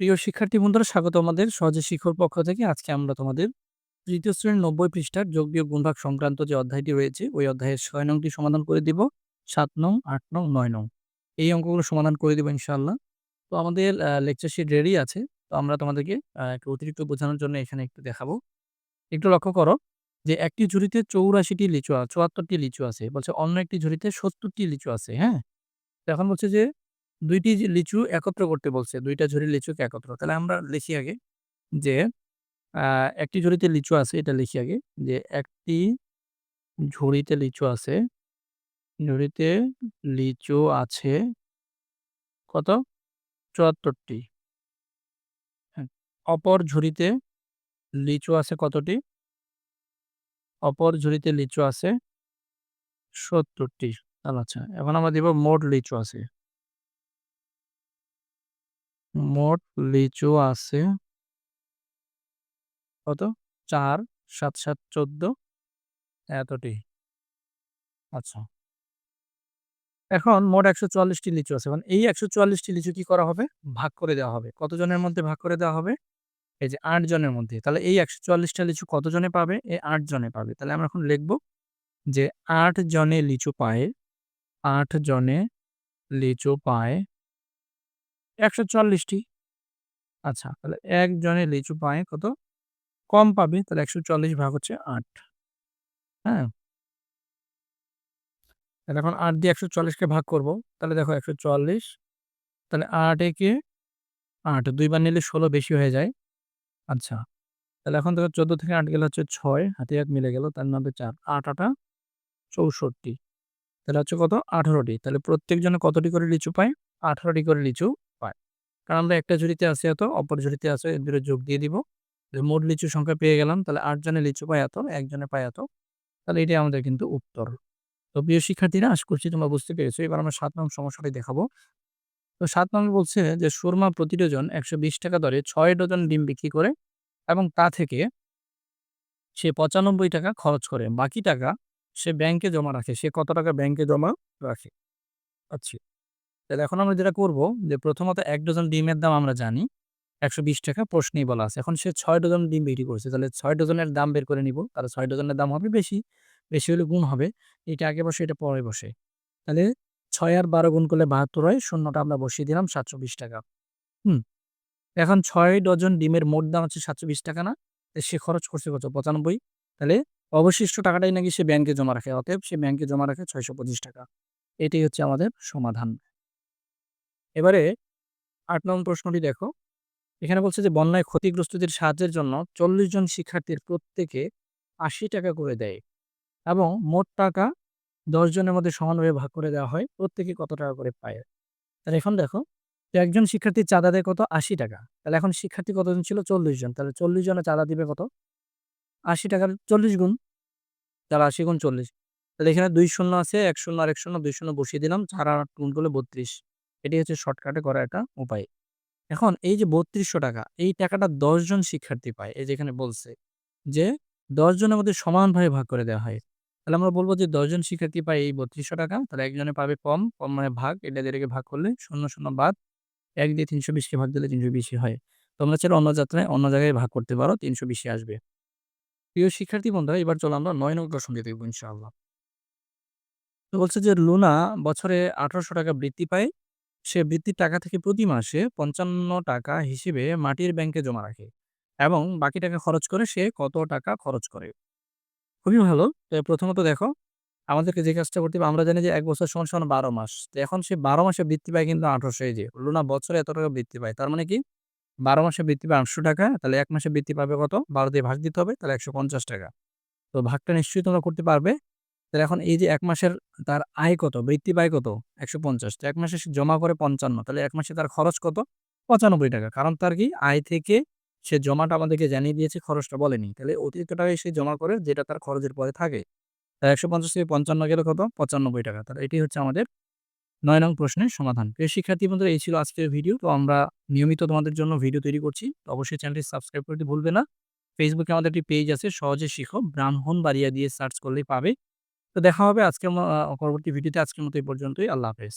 প্রিয় শিক্ষার্থী বন্ধুরা, স্বাগত আমাদের সহজে শিক্ষর পক্ষ থেকে। আজকে আমরা তোমাদের তৃতীয় শ্রেণির নব্বই পৃষ্ঠার যোগ বিয়োগ গুণভাগ সংক্রান্ত যে অধ্যায়টি রয়েছে, ওই অধ্যায়ের ছয় নংটি সমাধান করে দিব। সাত নং, আট নং, নয় নং। এই অঙ্কগুলো সমাধান করে দিব ইনশাল্লাহ তো আমাদের লেকচার শিট রেডি আছে। তো আমরা তোমাদেরকে একটু অতিরিক্ত বোঝানোর জন্য এখানে একটু দেখাবো। একটু লক্ষ্য করো যে একটি ঝুড়িতে চৌরাশিটি লিচু চুয়াত্তরটি লিচু আছে। বলছে অন্য একটি ঝুড়িতে সত্তরটি লিচু আছে হ্যাঁ? এখন বলছে যে ২ টি যে লিচু একত্র করতে বলছে। ২ টা ঝুড়ির লিচুকে একত্র। তাহলে আমরা লিখি আগে যে একটি ঝুড়িতে লিচু আছে, এটা লিখি আগে যে, একটি ঝুড়িতে লিচু আছে। ঝুড়িতে লিচু আছে কত? ৭৪ টি। হ্যাঁ। অপর ঝুড়িতে লিচু আছে কতটি? অপর ঝুড়িতে লিচু আছে সত্তরটি আচ্ছা এখন আমরা দিব মোট লিচু আছে। মোট লিচু আছে কত? ৪, ৭, ৭, ১৪ এতটি। আচ্ছা। এখন মোট ১৪৪ টি লিচু আছে। এখন এই একশো চুয়াল্লিশটি লিচু কি করা হবে? ভাগ করে দেওয়া হবে। কতজনের মধ্যে ভাগ করে দেওয়া হবে? এই যে আট জনের মধ্যে। তাহলে এই একশো চুয়াল্লিশটা লিচু কতজনে পাবে? এই আট জনে পাবে। তাহলে আমরা এখন লিখব যে আট জনে লিচু পায় আট জনে লিচু পায় ১৪৪ টি। আচ্ছা, তাহলে ১ জনে লিচু পায়ে কত? কম পাবে। তাহলে ১৪০ ভাগ হচ্ছে আট হ্যাঁ? তাহলে এখন আট দিয়ে ১৪০ কে ভাগ করব। তাহলে দেখো ১৪০ তাহলে ৮ একে ৮ ২ বার নিলে ১৬ বেশি হয়ে যায়। আচ্ছা। তাহলে এখন দেখো ১৪ থেকে আট গেলে হচ্ছে ছয় হাতে ১ মিলে গেল তার মধ্যে ৪ ৮ ৮ ৬৪ তাহলে হচ্ছে কত? ১৮ টি। তাহলে প্রত্যেকজনে কতটি করে লিচু পায়? ১৮ টি করে লিচু। কারণ আমরা একটা ঝুড়িতে আছি এত, অপর ঝুড়িতে আছে দুটো যোগ দিয়ে দিব। মোট লিচু সংখ্যা পেয়ে গেলাম। তাহলে ৮ জনে লিচু পায় এত, ১ জনে পায় এত। তাহলে এটাই আমাদের কিন্তু উত্তর। তো প্রিয় শিক্ষার্থীরা আশা করছি তোমরা বুঝতে পেরেছ। এবার আমরা সাত নং সমস্যাটি দেখাবো। তো সাত নং বলছে যে সুরমা প্রতি ডজন ৳১২০ দরে ছয় ডজন ডিম বিক্রি করে এবং তা থেকে সে ৳৯৫ খরচ করে। বাকি টাকা সে ব্যাংকে জমা রাখে। সে কত টাকা ব্যাংকে জমা রাখে? আচ্ছা। তাহলে এখন আমরা যেটা করব যে প্রথমত এক ডজন ডিমের দাম আমরা জানি ৳১২০ প্রশ্নেই বলা আছে। এখন সে ছয় ডজন ডিম বিক্রি করছে। তাহলে ছয় ডজনের দাম বের করে নিব। তাহলে ছয় ডজনের দাম হবে বেশি। বেশি হলে গুণ হবে। এটা আগে বসে, এটা পরে বসে। তাহলে ছয় আর ১২ গুণ করলে ৭২ হয়। শূন্যটা আমরা বসিয়ে দিলাম ৳৭২০ হুম। এখন ছয় ডজন ডিমের মোট দাম হচ্ছে ৳৭২০ না? সে খরচ করছে কত? ৯৫ তাহলে অবশিষ্ট টাকাটাই নাকি সে ব্যাংকে জমা রাখে। অতএব সে ব্যাংকে জমা রাখে ৳৬২৫ এটাই হচ্ছে আমাদের সমাধান। এবারে আট নং প্রশ্নটি দেখো। এখানে বলছে যে বন্যায় ক্ষতিগ্রস্তদের সাহায্যের জন্য ৪০ জন শিক্ষার্থীর প্রত্যেকে ৳৮০ করে দেয় এবং মোট টাকা ১০ জনের মধ্যে সমানভাবে ভাগ করে দেওয়া হয়। প্রত্যেকে কত টাকা করে পায়? তাহলে এখন দেখো যে একজন শিক্ষার্থীর চাঁদা দেয় কত? ৳৮০ তাহলে এখন শিক্ষার্থী কতজন ছিল? ৪০ জন। তাহলে ৪০ জনের চাঁদা দিবে কত? আশি টাকার চল্লিশ গুণ। তাহলে ৮০ গুণ ৪০ তাহলে এখানে দুই শূন্য আছে, ১ শূন্য আর ১ শূন্য ২ শূন্য বসিয়ে দিলাম। ৪ আর ৮ গুণ করলে ৩২ এটাই হচ্ছে শর্টকাটে করা একটা উপায়। এখন এই যে ৳৩২০০ এই টাকাটা ১০ জন শিক্ষার্থী পায়। এই যে এখানে বলছে যে ১০ জনের মধ্যে সমানভাবে ভাগ করে দেওয়া হয়। তাহলে আমরা বলব যে ১০ জন শিক্ষার্থী পায় এই ৳৩২০০ তাহলে একজনে পাবে কম, কম মানে ভাগ এটা দিয়ে ভাগ করলে ০, ০ বাদ ১ দিয়ে ৩২০ কে ভাগ দিলে ৩২০ ই হয়। তোমরা চাইলে অন্য যাত্রায় অন্য জায়গায় ভাগ করতে পারো ৩২০ ই আসবে। প্রিয় শিক্ষার্থী বন্ধুরা এবার চলো আমরা ৯ নং প্রশ্নটি দেখব ইনশাআল্লাহ। তো বলছে যে লুনা বছরে ৳১৮০০ বৃত্তি পায়। সে বৃত্তির টাকা থেকে প্রতি মাসে ৳৫৫ হিসেবে মাটির ব্যাংকে জমা রাখে এবং বাকি টাকা খরচ করে সে কত টাকা খরচ করে? খুবই ভালো। প্রথমত দেখো আমাদেরকে যে কাজটা করতে হবে আমরা জানি যে এক বছর সমান, সমান ১২ মাস। তো এখন সে ১২ মাসে বৃত্তি পায় কিন্তু ১৮০০ এই যে হলো না বছরে এত টাকা বৃত্তি পায়। তার মানে কি ১২ মাসে বৃত্তি পায় ৳৮০০ তাহলে এক মাসে বৃত্তি পাবে কত? ১২ দিয়ে ভাগ দিতে হবে তাহলে ৳১৫০ তো ভাগটা নিশ্চয়ই তোমরা করতে পারবে। তাহলে এখন এই যে এক মাসের তার আয় কত? বৃত্তি পায় কত? ১৫০ তো এক মাসে সে জমা করে ৫৫ তাহলে এক মাসে তার খরচ কত? ৳৯৫ কারণ তার কি আয় থেকে সে জমাটা আমাদেরকে জানিয়ে দিয়েছে, খরচটা বলেনি। তাহলে অতিরিক্ত টাকাই সে জমা করে যেটা তার খরচের পরে থাকে। তাহলে একশো পঞ্চাশ থেকে ৫৫ গেলে কত? ৳৯৫ তাহলে এটি হচ্ছে আমাদের ৯ নং প্রশ্নের সমাধান। প্রিয় শিক্ষার্থী বন্ধুরা, এই ছিল আজকের ভিডিও। তো আমরা নিয়মিত তোমাদের জন্য ভিডিও তৈরি করছি। অবশ্যই চ্যানেলটি সাবস্ক্রাইব করতে ভুলবে না। ফেসবুকে আমাদের একটি পেজ আছে, সহজে শিখো ব্রাহ্মণ বাড়িয়া দিয়ে সার্চ করলেই পাবে। তো দেখা হবে আজকের পরবর্তী ভিডিওতে আজকের মতো এই পর্যন্তই। আল্লাহ হাফেজ।